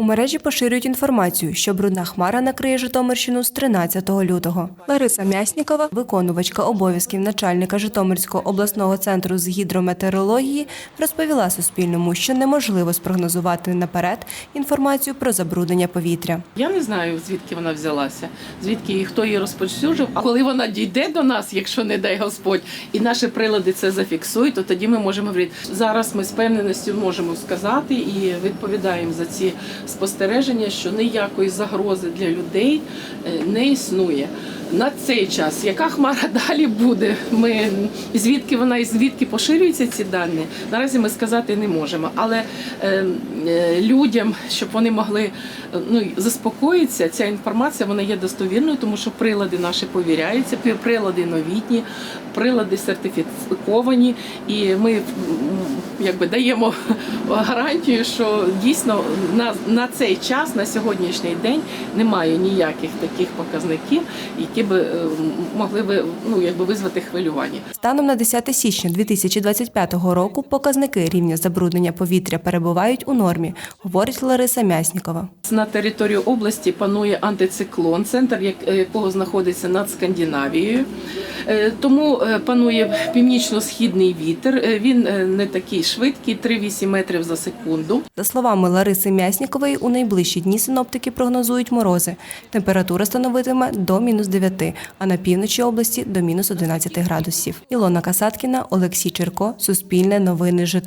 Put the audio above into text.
У мережі поширюють інформацію, що брудна хмара накриє Житомирщину з 13 лютого. Лариса М'яснікова, виконувачка обов'язків начальника Житомирського обласного центру з гідрометеорології, розповіла Суспільному, що неможливо спрогнозувати наперед інформацію про забруднення повітря. Я не знаю, звідки вона взялася, звідки і хто її розповсюджив. А коли вона дійде до нас, якщо не дай Господь, і наші прилади це зафіксують, то тоді ми можемо говорити. Зараз ми з певненістю можемо сказати і відповідаємо за ці спостереження, що ніякої загрози для людей е, не існує. На цей час, яка хмара далі буде, ми звідки вона і звідки поширюються ці дані, наразі ми сказати не можемо. Але е, е, людям, щоб вони могли ну, заспокоїтися, ця інформація вона є достовірною, тому що прилади наші повіряються, прилади новітні, прилади сертифіковані, і ми якби даємо гарантію, що дійсно на, на цей час, на сьогоднішній день, немає ніяких таких показників, які би б могли би ну, якби визвати хвилювання. Станом на 10 січня 2025 року показники рівня забруднення повітря перебувають у нормі, говорить Лариса М'яснікова. На території області панує антициклон, центр якого знаходиться над Скандинавією. Е, Тому е, панує північно-східний вітер. Е, Він не такий швидкий, 3-8 метрів за секунду. За словами Лариси М'яснікової, у найближчі дні синоптики прогнозують морози. Температура становитиме до мінус 9, а на півночі області до мінус 11 градусів. Ілона Касаткіна, Олексій Черко, Суспільне новини Житомир.